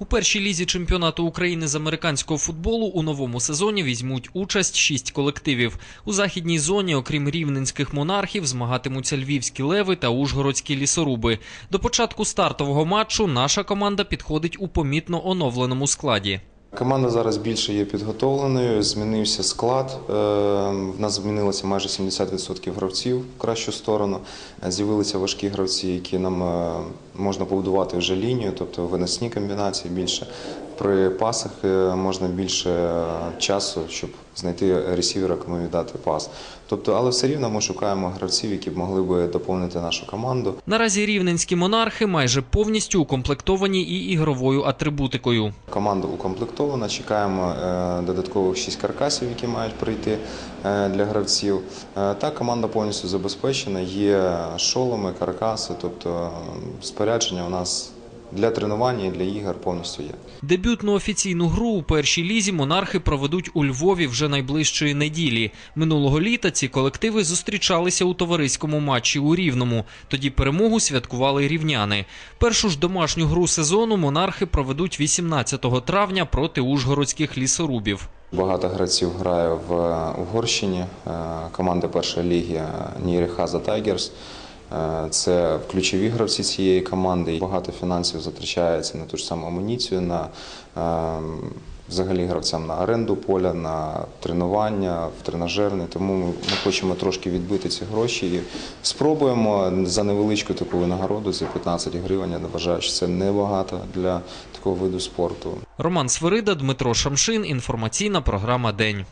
У першій лізі чемпіонату України з американського футболу у новому сезоні візьмуть участь шість колективів. У західній зоні, окрім рівненських монархів, змагатимуться львівські леви та ужгородські лісоруби. До початку стартового матчу наша команда підходить у помітно оновленому складі. Команда зараз більше є підготовленою, змінився склад. Е, В нас змінилося майже 70% гравців в кращу сторону. З'явилися важкі гравці, які нам е, можна побудувати вже лінію, тобто виносні комбінації більше. При пасах е, можна більше е, часу, щоб знайти ресівера, кому віддати пас. Тобто, але все рівно ми шукаємо гравців, які б могли би доповнити нашу команду. Наразі рівненські монархи майже повністю укомплектовані і ігровою атрибутикою. Команда укомплектована. Чекаємо е, додаткових 6 каркасів, які мають прийти для гравців. Та команда повністю забезпечена. Є шоломи, каркаси, тобто спорядження у нас для тренування і для ігор повністю є. Дебютну офіційну гру у першій лізі монархи проведуть у Львові вже найближчої неділі. Минулого літа ці колективи зустрічалися у товариському матчі у Рівному. Тоді перемогу святкували рівняни. Першу ж домашню гру сезону монархи проведуть 18 травня проти ужгородських лісорубів. Багато гравців грає в Угорщині. Е, Команда першої ліги Ніріхаза Тайгерс. Е, Це ключові гравці цієї команди. Багато фінансів затрачається на ту ж саму амуніцію, на е, взагалі гравцям на оренду поля, на тренування, в тренажерне. Тому ми, хочемо трошки відбити ці гроші і спробуємо за невеличку таку винагороду за 15 гривень. Я вважаю, що це небагато для такого виду спорту. Роман Свирида, Дмитро Шамшин. Інформаційна програма День.